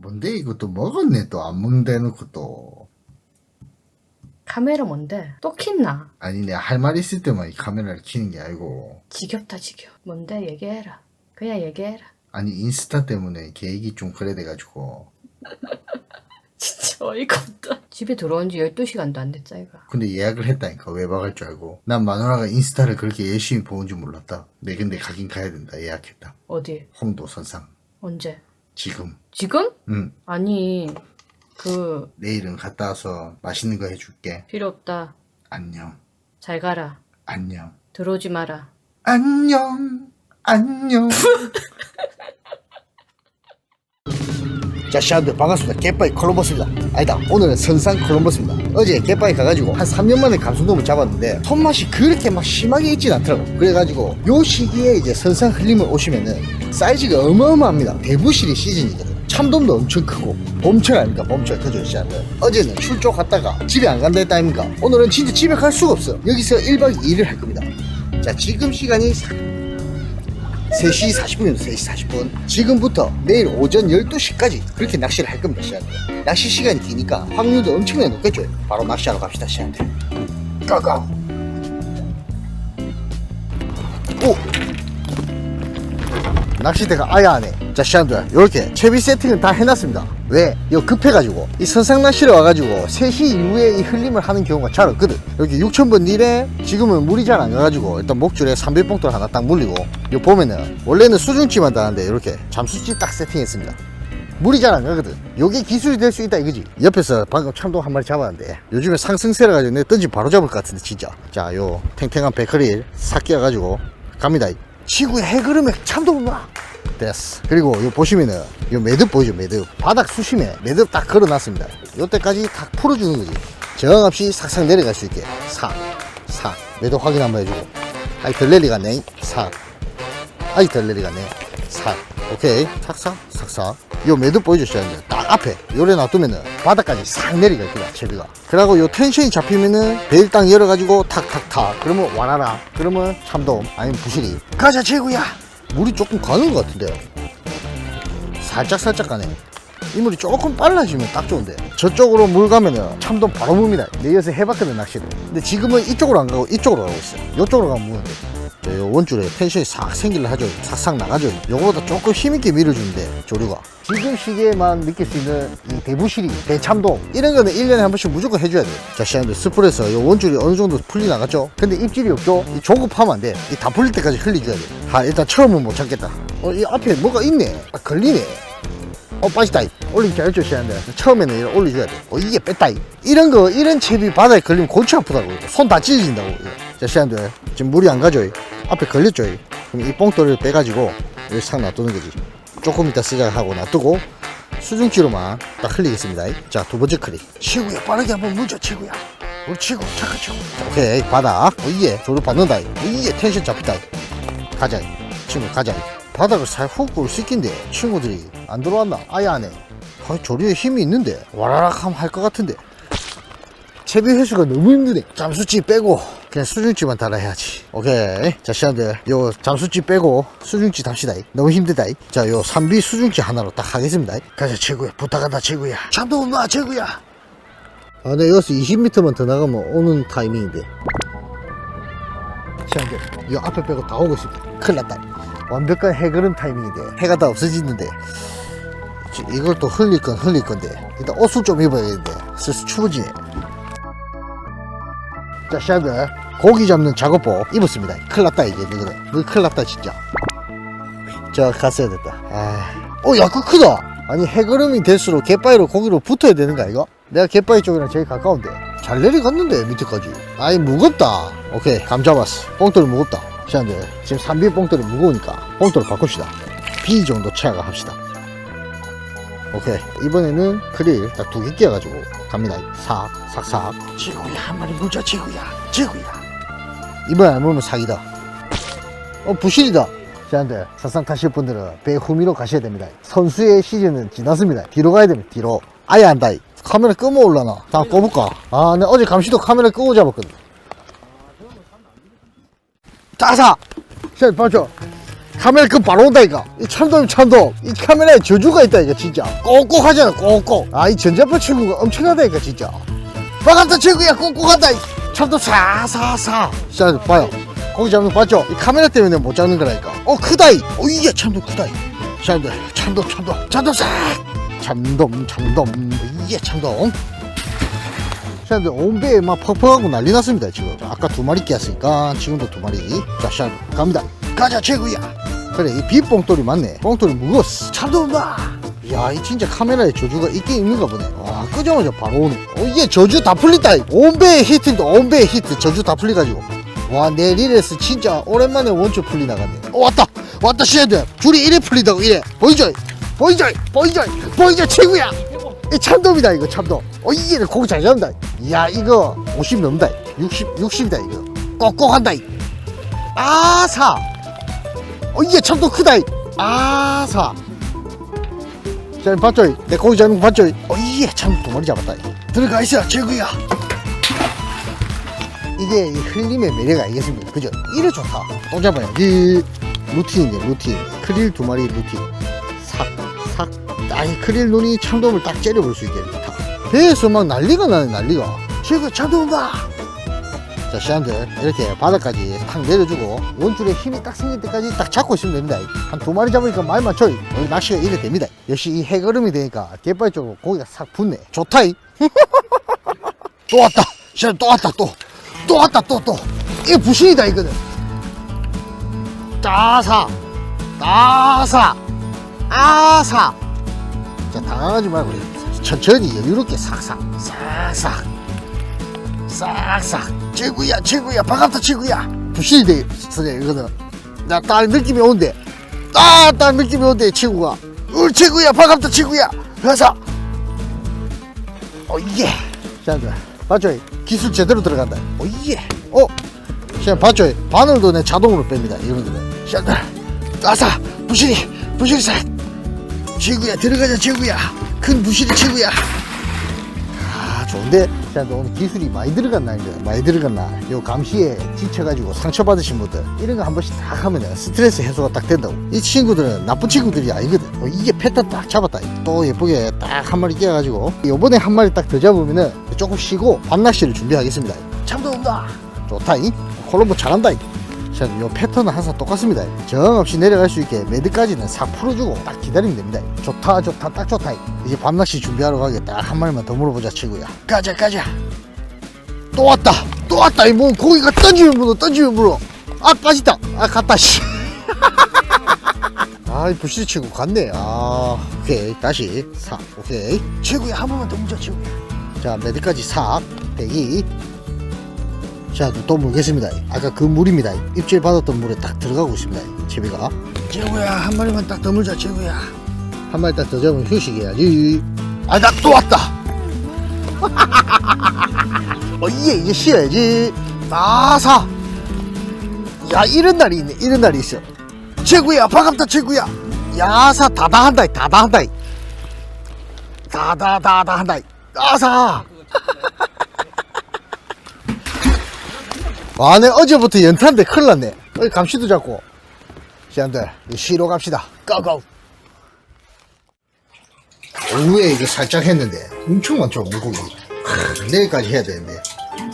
뭔데 이것도 먹었네 또 안 먹는다 해놓고 또 카메라 뭔데? 또 켰나? 아니 내가 할 말 있을 때만 이 카메라를 켜는 게 아니고 지겹다 지겨워. 뭔데 얘기해라. 그냥 얘기해라. 아니 인스타 때문에 계획이 좀 그래 돼가지고 진짜 어이가 없다. 집에 들어온 지 12시간도 안 됐자 이가. 근데 예약을 했다니까 외박할 줄 알고 난 마누라가 인스타를 그렇게 열심히 보는 줄 몰랐다 내 근데 가긴 가야 된다 예약했다 어디? 홍도 선상 언제? 지금. 지금? 응. 아니 그 내일은 갔다 와서 맛있는 거 해줄게. 필요 없다. 안녕. 잘 가라. 안녕. 들어오지 마라. 안녕. 안녕. 자 시아들 반갑습니다. 깨빠이 콜럼버스입니다. 아니다. 오늘은 선상 콜럼버스입니다 어제 깨빠이 가가지고 한 3년 만에 감성돔을 잡았는데 손맛이 그렇게 막 심하게 있진 않더라고. 그래가지고 요 시기에 이제 선상 흘림을 오시면은 사이즈가 어마어마합니다. 대부실이 시즌이거든 참돔도 엄청 크고 봄철 아닙니까? 봄철 그죠 시아들 어제는 출조 갔다가 집에 안 간다 했다 아닙니까? 오늘은 진짜 집에 갈 수가 없어. 여기서 1박 2일을 할 겁니다. 자 지금 시간이 3시 40분입니다. 3시 40분. 지금부터 내일 오전 12시까지 그렇게 낚시를 할 겁니다, 시간들. 낚시 시간이 기니까 확률도 엄청나게 높겠죠. 바로 낚시하러 갑시다, 시간들. 고고! 오! 낚시대가 아예 안 해. 자, 시간들. 이렇게 채비 세팅을 다 해놨습니다. 왜? 이거 급해가지고. 이 선상 낚시를 와가지고 3시 이후에 이 흘림을 하는 경우가 잘 없거든. 여기 6,000번 일에 지금은 물이 잘 안 가가지고 일단 목줄에 삼비봉돌 하나 딱 물리고 요 보면은 원래는 수중찌만 다는데 이렇게 잠수찌 딱 세팅했습니다. 물이 잘 안 가거든. 요게 기술이 될 수 있다 이거지. 옆에서 방금 참돔 한 마리 잡았는데 요즘에 상승세라 가지고 내 던지 바로 잡을 것 같은데 진짜. 자, 요 탱탱한 베크릴 싹 끼워가지고 갑니다. 지구의 해그름에 참돔 놔. 됐어. 그리고 요 보시면은 요 매듭 보이죠 매듭. 바닥 수심에 매듭 딱 걸어놨습니다. 요때까지 딱 풀어주는 거지. 저항 없이 싹싹 내려갈 수 있게. 싹, 싹. 매듭 확인 한번 해주고. 아이 덜 내려갔네. 싹. 아이 덜 내려갔네. 싹. 오케이. 삭삭, 삭삭. 요 매듭 보이죠, 시장님? 딱 앞에. 요래 놔두면은 바닥까지 싹 내려가 있구나, 채비가. 그리고 요 텐션이 잡히면은 베일 딱 열어가지고 탁탁탁. 그러면 와라라. 그러면 참돔, 아니면 부실이. 가자, 최구야! 물이 조금 가는 것 같은데요. 살짝 살짝 가네. 이 물이 조금 빨라지면 딱 좋은데. 저쪽으로 물 가면은 참돔 바로 묵니다. 내 여기서 해봤거든 낚시를. 근데 지금은 이쪽으로 안 가고 이쪽으로 가고 있어요. 이쪽으로 가면 무는데 요 원줄에 텐션이 싹 생길라 하죠. 싹싹 나가죠. 요거보다 조금 힘있게 밀어주는데 조류가. 지금 시기에만 느낄 수 있는 이 대부시리 대참돔 이런 거는 1년에 한 번씩 무조건 해줘야 돼자 시장님들 스프에서 요 원줄이 어느 정도 풀리 나갔죠? 근데 입질이 없죠? 이 조급하면 안돼이 다 풀릴 때까지 흘려줘야 돼아 일단 처음은 못 참겠다. 어 이 앞에 뭐가 있네. 아 걸리네. 어 빠지다 올리기 잘 조시하는데 처음에는 이렇게 올려줘야 돼. 어, 이게 뺐다 이런 거 이런 채비 바닥에 걸리면 골치 아프다고. 손 다 찢어진다고. 자 시한들 지금 물이 안 가죠 앞에 걸렸죠 그럼 이 뽕돌을 빼가지고 여기 싹 놔두는 거지. 조금 이따 쓰자 하고 놔두고 수중지로만 딱 흘리겠습니다. 자 두 번째 클릭. 치구야. 빠르게 한번 물줘 치구야. 우리 치구 착한 치구 자, 오케이. 바닥. 어, 이게 조를 받는다. 어, 이게 텐션 잡히다. 가자. 친구 가자. 바닥을 살훅 꿀 시킨데 친구들이 안 들어왔나? 아예 안 해. 아, 조류에 힘이 있는데 와라락 하면 할 것 같은데. 채비 회수가 너무 힘드네. 잠수찌 빼고 그냥 수중찌만 달아 해야지. 오케이. 자 시간들 요 잠수찌 빼고 수중찌 답시다. 너무 힘들다. 자요 삼비 수중찌 하나로 딱 하겠습니다. 가자 최고야. 부탁한다 최고야. 참도 없나 최고야. 아, 네, 여기서 20m만 더 나가면 오는 타이밍인데. 시간들, 이 앞에 빼고 다 오고 있습니다. 큰일 났다. 완벽한 해그름 타이밍인데, 해가 다 없어지는데, 지- 이걸 또 흘릴 건 흘릴 건데, 일단 옷을 좀 입어야겠는데, 슬슬 추워지네. 자, 시간들, 고기 잡는 작업복 입었습니다. 큰일 났다, 이제, 너희들. 너 큰일 났다, 진짜. 저, 갔어야 됐다. 아, 어, 야, 그 크다! 아니, 해그름이 될수록 갯바위로 고기로 붙어야 되는 거 아이가? 내가 갯바위 쪽이랑 제일 가까운데. 잘 내려갔는데, 밑에까지. 아이, 무겁다. 오케이, 감 잡았어. 뽕돌이 무겁다. 시간들, 지금 3비 뽕돌이 무거우니까, 뽕돌을 바꿉시다. B 정도 차가 합시다. 오케이, 이번에는 크릴 딱 두 개 끼워가지고 갑니다. 삭, 삭, 삭. 지구야, 한 마리 물자, 지구야, 지구야. 이번에 안 먹으면 사기다. 어, 부실이다. 시간들, 사상 타실 분들은 배 후미로 가셔야 됩니다. 선수의 시즌은 지났습니다. 뒤로 가야 됩니다, 뒤로. 아예 안다. 카메라 끄면 올라나. 다 꺼볼까? 아, 내 어제 감시도 카메라 끄고 잡았거든. 따사! 시간 맞죠? 카메라 그 바로 온다 이거. 이 참돔 참돔. 이 카메라에 저주가 있다 이거 진짜. 꼭꼭 하잖아 꼭꼭. 아 이 전자파 친구가 엄청나다 이거 진짜. 반갑다 친구야 꼭꼭하다 이. 참돔 사사사. 자 봐요. 고기 잡는 거 봤죠? 이 카메라 때문에 못 잡는 거라니까 어 크다 이 어 이게 참돔 크다 이. 참돔 참돔 참돔. 참돔 싹 참돔 참돔. 이게 참돔. 샤들 온배에 막 퍽퍽하고 난리 났습니다 지금. 자, 아까 두 마리 끼었으니까 지금도 두 마리. 자 샤들 갑니다. 가자 최구야 그래 이 빗봉돌이 맞네 뽕돌이 무거웠어 참돔다 야, 이 진짜 카메라에 저주가 있긴 있는가 보네. 와, 끄자마자 바로 오네. 어, 이게 저주 다 풀린다. 온배의 히트인데, 온배의 히트. 저주 다 풀려가지고. 와, 내 릴에서 진짜 오랜만에 원초 풀리 나갔네. 어, 왔다! 왔다, 시애들! 줄이 이래 풀리다고, 이래. 보이죠? 보이죠? 보이죠? 보이죠? 최고야! 이 참돔이다, 이거 참돔. 어, 이게 고기 잘 잡는다. 이야, 이거 50 넘는다. 60, 60이다, 이거. 꼭꼭 한다. 이. 아사! 어, 이게 참돔 크다. 이. 아사! 자, 봤죠? 내 고기 잡는 거 봤죠? 어, 이게 참두 마리 잡았다. 들어가 있어, 최고야. 이게 이 흘림의 매력 아니겠습니까? 그죠? 이래 좋다. 또 잡아야지. 루틴이네, 루틴. 크릴 두 마리 루틴. 삭, 삭. 아이, 크릴 눈이 참돔을 딱 째려볼 수 있게. 배에서 막 난리가 나네, 난리가. 최고 참돔 봐! 자, 시안들 이렇게 바닥까지 탁 내려주고 원줄에 힘이 딱 생길 때까지 딱 잡고 있으면 됩니다. 한 두 마리 잡으니까 말 맞춰. 오늘 낚시가 이래 됩니다. 역시 이 해걸음이 되니까 갯바위 쪽으로 고기가 싹 붙네. 좋다이. 또 왔다. 시안 또 왔다 또. 또 왔다 또 또. 이게 부신이다 이거는. 따사. 따사. 아사. 자 당황하지 말고 천천히 여유롭게 싹싹 싹싹. 싹싹. 최구야 최구야. 반갑다 최구야. 부신이 돼 선생 이거는. 나딱 느낌이 온대. 딱딱 느낌이 온대 친구가. 어 최구야 반갑다 최구야. 가자 어 이게. 자 봤죠? 기술 제대로 들어간다. 어 이게. 어 봤죠? 바늘도 내 자동으로 뺍니다 거는 시간들 가자 부신이 부신이 싹. 최구야 들어가자 최구야. 큰 부신이 최구야. 아 좋은데 자 오늘 기술이 많이 들어간 날입니다 많이 들어간 날요 감시에 지쳐가지고 상처받으신 분들 이런 거 한 번씩 딱 하면 스트레스 해소가 딱 된다고. 이 친구들은 나쁜 친구들이 아니거든. 어, 이게 패턴 딱 잡았다. 또 예쁘게 딱 한 마리 끼어가지고 요번에 한 마리 딱 더 잡으면은 조금 쉬고 밤낚시를 준비하겠습니다. 참도 온다. 좋다이 콜롬보 잘한다 자, 요 패턴은 항상 똑같습니다. 정 없이 내려갈 수 있게 매드까지는 싹 풀어주고 딱 기다리면 됩니다. 좋다, 좋다, 딱 좋다. 이제 밤낚시 준비하러 가겠다. 한 마리만 더 물어보자, 친구야. 가자, 가자. 또 왔다, 또 왔다. 이뭐 고기가 던지면 물어, 던지면 물어. 아, 빠졌다. 아, 갔다, 씨. 아, 이 부시 친구 갔네. 아, 오케이. 다시. 사, 오케이. 친구야, 한 번만 더 물자, 친구야. 자, 매드까지 사, 대기. 자, 또 물겠습니다. 아까 그 물입니다. 입질 받았던 물에 딱 들어가고 있습니다. 제비가. 제구야, 한 마리만 딱 더 물자, 제구야. 한 마리 딱 더 잡으면 휴식해야지. 아, 나 또 왔다. 어, 이게 이제 쉬어야지. 아사. 야, 이런 날이 있네. 이런 날이 있어. 제구야, 반갑다, 제구야. 야사, 다다 한다, 다다 한다. 다다, 다다 한다. 아사. 아, 내 어제부터 연탄데 큰일 났네. 어이, 감시도 잡고. 시안들, 쉬러 갑시다. 고고. 오후에 이거 살짝 했는데, 엄청 많죠, 물고기. 크, 내일까지 해야 되는데.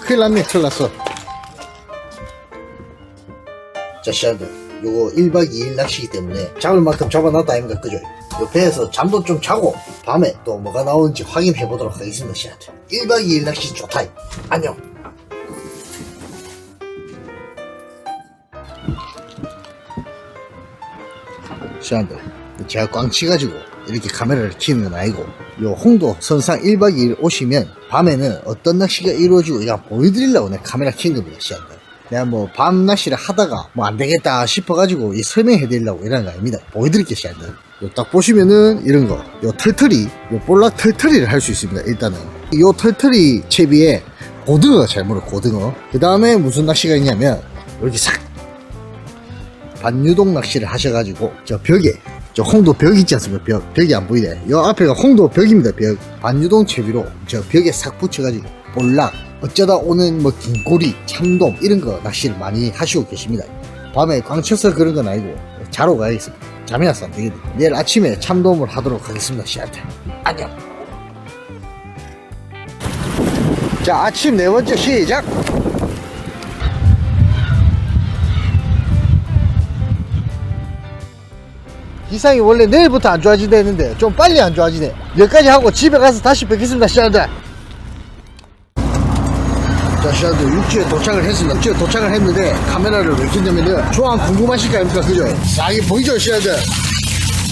큰일 났네, 큰일 났어. 자, 시안들, 요거 1박 2일 낚시기 때문에 잡을 만큼 잡아놨다 아닙니까, 그죠? 요 배에서 잠도 좀 자고, 밤에 또 뭐가 나오는지 확인해 보도록 하겠습니다, 시안들. 1박 2일 낚시 좋다. 안녕. 시안들 제가 꽝 치가지고 이렇게 카메라를 키는 건 아니고 요 홍도 선상 1박 2일 오시면 밤에는 어떤 낚시가 이루어지고 이거 보여드리려고 내가 카메라 킨 겁니다 시안들. 내가 뭐 밤 낚시를 하다가 뭐 안 되겠다 싶어가지고 이 설명해 드리려고 이러는 거 아닙니다. 보여드릴게요 시안들. 요딱 보시면은 이런 거요 털털이 요 볼락 털털이를 할 수 있습니다 일단은. 요 털털이 채비에 고등어가 잘 물어 고등어. 그 다음에 무슨 낚시가 있냐면 이렇게 싹 반유동 낚시를 하셔가지고 저 벽에 저 홍도 벽 있지 않습니까 벽 벽이 안 보이네 요 앞에가 홍도 벽입니다 벽 반유동 채비로 저 벽에 싹 붙여가지고 볼락 어쩌다 오는 뭐 긴꼬리 참돔 이런 거 낚시를 많이 하시고 계십니다 밤에 광쳐서 그런 건 아니고 자러 가야겠습니다. 잠이 와서 안 되겠네. 내일 아침에 참도움을 하도록 하겠습니다. 씨한테. 안녕. 자, 아침 네 번째 시작. 기상이 원래 내일부터 안 좋아지대는데 좀 빨리 안 좋아지네. 여기까지 하고 집에 가서 다시 뵙겠습니다. 씨한테. 자, 시아도 육지에 도착을 했습니다. 육지에 도착을 했는데 카메라를 왜 켰냐면은 조항 궁금하실 거 아닙니까? 그죠? 자, 이게 보이죠, 시아들?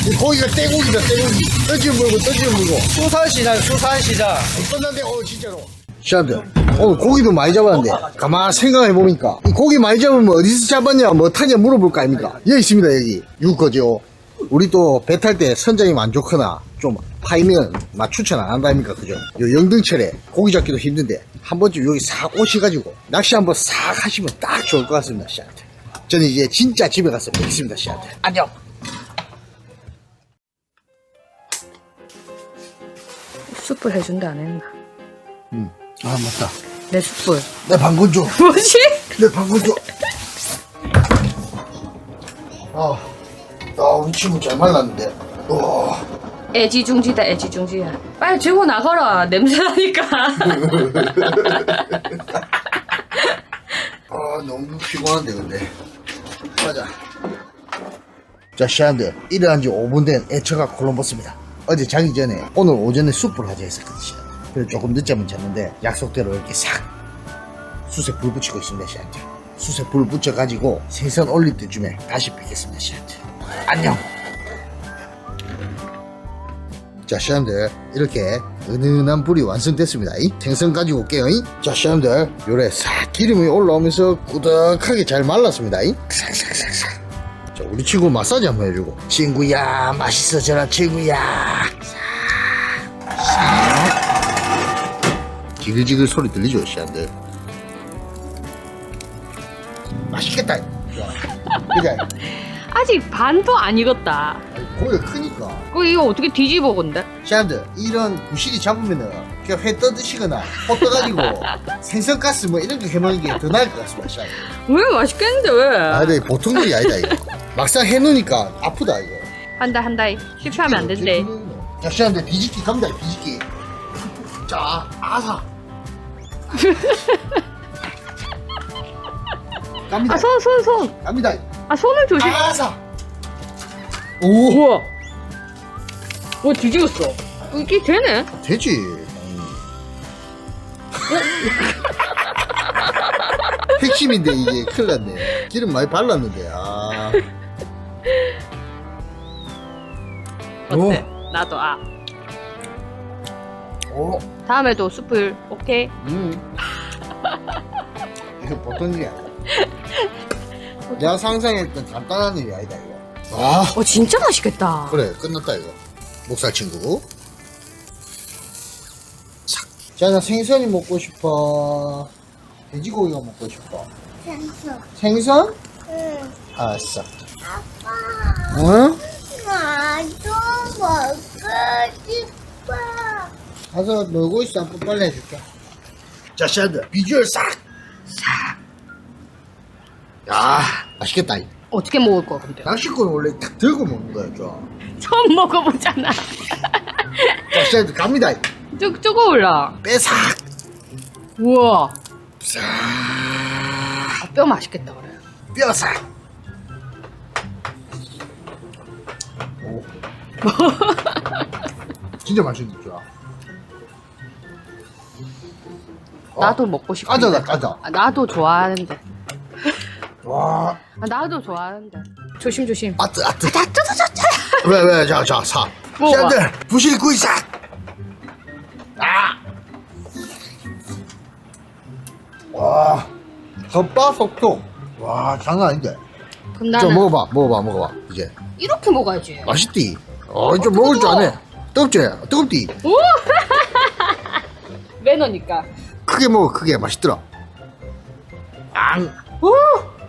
이 고기가 떼고기다, 떼고기. 떠지 물고, 떠지 물고. 수산시장 수산시장 끝난데, 어, 진짜로. 시아들, 오늘 고기도 많이 잡았는데, 가만 생각해 보니까, 이 고기 많이 잡으면 어디서 잡았냐, 뭐 타냐 물어볼 거 아닙니까? 여기 있습니다, 여기. 육거죠. 우리 또 배 탈 때 선장이 안 좋거나, 좀 파이면, 막 추천 안 한다니까, 그죠? 요 영등철에 고기 잡기도 힘든데, 한 번쯤 여기 싹 오셔가지고, 낚시 한번 싹 하시면 딱 좋을 것 같습니다, 씨한테. 저는 이제 진짜 집에 가서 뵙겠습니다, 씨한테. 안녕! 숯불 해준다 안 했나? 음. 아, 맞다. 내 숯불. 내 방금 줘. 뭐지? 내 방금 줘. 아, 아, 우리 친구 잘 말랐는데. 와, 애지중지다 애지중지야. 빨리 들고 나가라 냄새 나니까. 아, 너무 피곤한데, 근데. 가자. 자, 시한들 일어난 지 5분 된 애처가 콜럼버스입니다. 어제 자기 전에 오늘 오전에 숯불 하자 했었거든, 시한. 그래서 조금 늦잠은 잤는데 약속대로 이렇게 싹 숯에 불 붙이고 있습니다, 시한테. 숯에 불 붙여가지고 생선 올릴 때쯤에 다시 뵙겠습니다, 시한테. 안녕! 자, 시험들 이렇게 은은한 불이 완성됐습니다. 이 생선 가지고 올게요. 이. 자, 시험들 요래 싹 기름이 올라오면서 꾸덕하게 잘 말랐습니다. 이. 싹싹싹싹. 자, 우리 친구 마사지 한번 해주고. 친구야, 맛있어져라, 친구야. 싹, 싹. 지글지글 소리 들리죠, 시험들. 맛있겠다. 좋아. 그래. 아직 반도 안 익었다. 고기가 크니까. 그 이거 어떻게 뒤집어 건데? 시안들 이런 구실이 잡으면은 그냥 회 떠드시거나 호 떠가지고 생선가스 뭐 이런 거 해먹는 게 더 나을 것 같습니다 시안들 왜 맛있겠는데 왜? 아 근데 보통 일이 아니다 이거 막상 해놓으니까 아프다 이거 한다 한다. 실패하면 안 된대. 자 시안들 뒤집기 갑니다 뒤집기 자 아사 갑니다 아 손 손 손. 갑니다 아 손을 조심. 아사 오 우와. 오 뒤집었어. 이게 되네? 되지 핵심인데 이게 큰일 났네 기름 많이 발랐는데 아 어때? 나도 아. 오. 다음에도 숯불 오케이. 음. 이거 보통 일이 아니야 내가 상상했던 간단한 일이 아니다 이거 아어 진짜 맛있겠다. 그래 끝났다 이거 목살 친구 싹. 자, 나 생선이 먹고 싶어 돼지고기가 먹고 싶어 생선. 생선? 응. 알았어 아빠, 응? 나도 먹고 싶어. 가서 놀고 있어 아빠 빨리 해줄게 자 샤드 비주얼 싹 싹. 야 맛있겠다 이. 어떻게 먹을 거야 근데? 낚시꾼은 원래 딱 들고 먹는 거야 좀. 처음 먹어보잖아. 자 샤드 갑니다 이. 쭉 뜨거울라. 빼싹 우와. 싹 아, 뼈 맛있겠다 그래. 뼈싹 오. 진짜 맛있는 줄 알아 나도 먹고 싶어. 까자다 까자 아, 나도 좋아하는데. 와 아, 나도 좋아하는데. 조심 조심. 아뜨 아뜨. 왜왜 자자 사. 먹어봐. 샤들 부실 구이 싹 아. 와 겉바 속도. 와 장난 아닌데. 그럼 좀 나는 먹어봐 먹어봐 먹어봐 이제. 이렇게 먹어야지. 맛있디. 어좀 먹을 줄 아네. 뜨겁지? 뜨겁디. 매너니까. 크게 먹어 크게. 맛있더라. 앙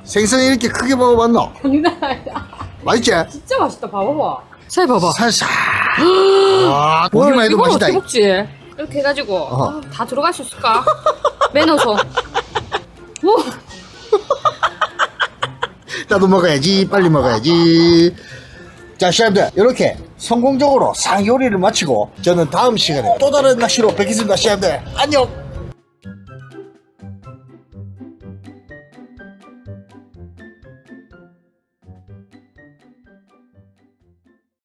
생선 이렇게 크게 먹어봤나 장난 아니다. 맛있지 진짜 맛있다. 봐봐봐. 살 봐봐. 살살 와 보기만 해도 이걸 맛있다 어떻게 먹지? 이렇게 해가지고 어허. 아, 다 들어갈 수 있을까? 매너서. 오, 나도 먹어야지 빨리 먹어야지 자 시험들 이렇게 성공적으로 상 요리를 마치고 저는 다음 시간에 또 다른 낚시로 뵙겠습니다 시험들 안녕